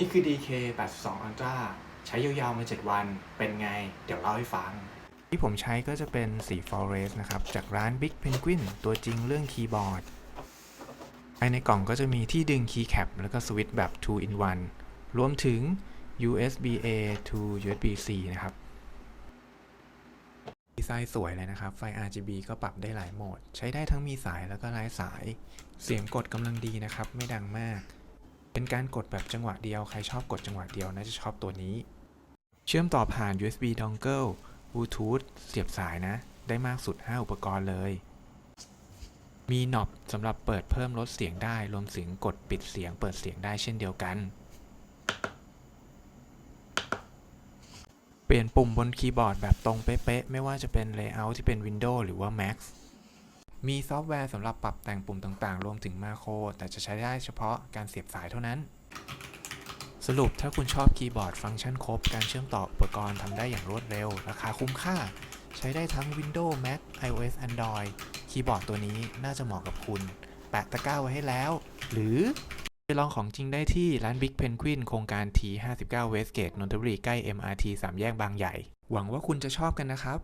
นี่คือ DK 82 Ultra ใช้ยาวๆ มา 7 วัน เป็นไง เดี๋ยวเล่าให้ฟัง ที่ผมใช้ก็จะเป็นสี Forest นะครับ จากร้าน Big Penguin ตัวจริงเรื่องคีย์บอร์ด ภายในกล่องก็จะมีที่ดึงคีย์แคปแล้วก็สวิตช์แบบ 2 in 1 รวมถึง USB A to USB C นะครับ ดีไซน์สวยเลยนะครับ ไฟ RGB ก็ปรับได้หลายโหมด ใช้ได้ทั้งมีสายแล้วก็ไร้สาย เสียงกดกำลังดีนะครับ ไม่ดังมาก เป็นการกดแบบจังหวะเดียว ใครชอบกดจังหวะเดียวน่าจะชอบตัวนี้ เชื่อมต่อผ่าน USB dongle Bluetooth เสียบสายนะ ได้มากสุด 5 อุปกรณ์เลย มีน็อปสำหรับเปิดเพิ่มลดเสียงได้ รวมถึงกดปิดเสียงเปิดเสียงได้เช่นเดียวกัน เปลี่ยนปุ่มบนคีย์บอร์ดแบบตรงเป๊ะๆ ไม่ว่าจะเป็น Layout ที่เป็น Windows หรือว่า Mac มีซอฟต์แวร์สำหรับปรับแต่งปุ่มต่างๆ รวมถึงมาโคร แต่จะใช้ได้เฉพาะการเสียบสายเท่านั้น สรุปถ้าคุณชอบคีย์บอร์ดฟังก์ชันครบ การเชื่อมต่ออุปกรณ์ทำได้อย่างรวดเร็ว ราคาคุ้มค่า ใช้ได้ทั้ง Windows Mac iOS Android คีย์บอร์ดตัวนี้น่าจะเหมาะกับคุณ แปะตะกร้าไว้ให้แล้ว หรือไปลองของจริงได้ที่ร้าน Big Penguin โครงการ T59 Westgate นนทบุรีใกล้ MRT สามแยกบางใหญ่ หวังว่าคุณจะชอบกันนะครับ